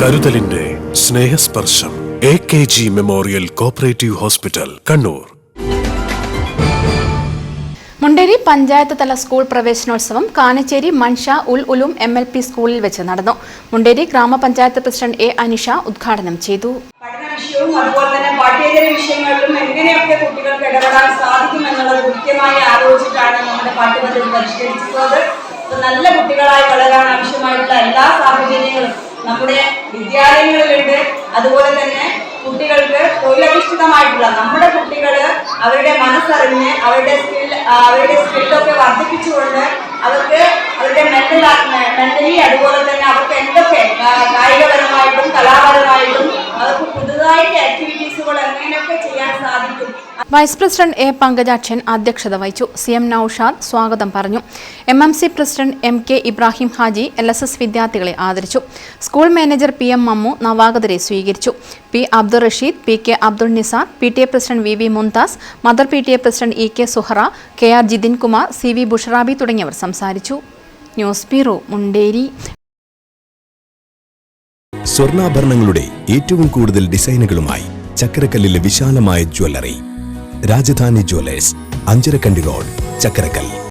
കരുതലിന്റെ Snehasparsham. A K G memorial cooperative hospital Kannur. Munderi panchayat തല school പ്രവേശനോത്സവം Kanacheri Mansha ul Uloom M L P സ്കൂളിൽ വെച്ച് നടന്നു. മുണ്ടേരി ഗ്രാമപഞ്ചായത്ത് പ്രസിഡന്റ് എ അനിഷ ഉദ്ഘാടനം ചെയ്തു. പഠന വിഷയവും അതുപോലെ തന്നെ പാഠ്യേതര വിഷയങ്ങളിലും എങ്ങനെയൊക്കെ കുട്ടികൾക്ക് ഇടപെടാൻ സാധിക്കും എന്നുള്ളത് കൃത്യമായി ആലോചിച്ചിട്ടാണ് നമ്മുടെ പാഠ്യപദ്ധതി പരിഷ്കരിച്ചിട്ടുള്ളത്. നല്ല കുട്ടികളായി വളരാൻ ആവശ്യമായിട്ടുള്ള എല്ലാ സാഹചര്യങ്ങളും നമ്മുടെ വിദ്യാലയങ്ങളിലുണ്ട്. അതുപോലെ തന്നെ കുട്ടികൾക്ക് തൊഴിലധിഷ്ഠിതമായിട്ടുള്ള നമ്മുടെ കുട്ടികൾ അവരുടെ മനസ്സറിഞ്ഞ് അവരുടെ സ്കിൽ അവരുടെ സ്കില്ലൊക്കെ വർദ്ധിപ്പിച്ചുകൊണ്ട് അവർക്ക് അവരുടെ മെന്റൽ മെന്റലി അതുപോലെ തന്നെ അവർക്ക് എന്തൊക്കെ ആ, സാധിക്കും. വൈസ് പ്രസിഡന്റ് എ പങ്കജാക്ഷൻ അധ്യക്ഷത വഹിച്ചു. സി എം നൌഷാദ് സ്വാഗതം പറഞ്ഞു. M M C president M K Ibrahim Haji L S S വിദ്യാർത്ഥികളെ ആദരിച്ചു. School manager P M Mammu നവാഗതരെ സ്വീകരിച്ചു. P Abdul Rasheed P K Abdul Nisar P T A president V V Mumtaz mother P T A president E K Suhara K R Jithin Kumar C V Busharabi തുടങ്ങിയവർ സംസാരിച്ചു. News bureau Munderi. സ്വർണാഭരണങ്ങളുടെ ഏറ്റവും കൂടുതൽ ഡിസൈനുകളുമായി ചക്കരക്കല്ലിലെ വിശാലമായ jewellery. Rajadhani jewellers Anjarakandy road Chakkarakkal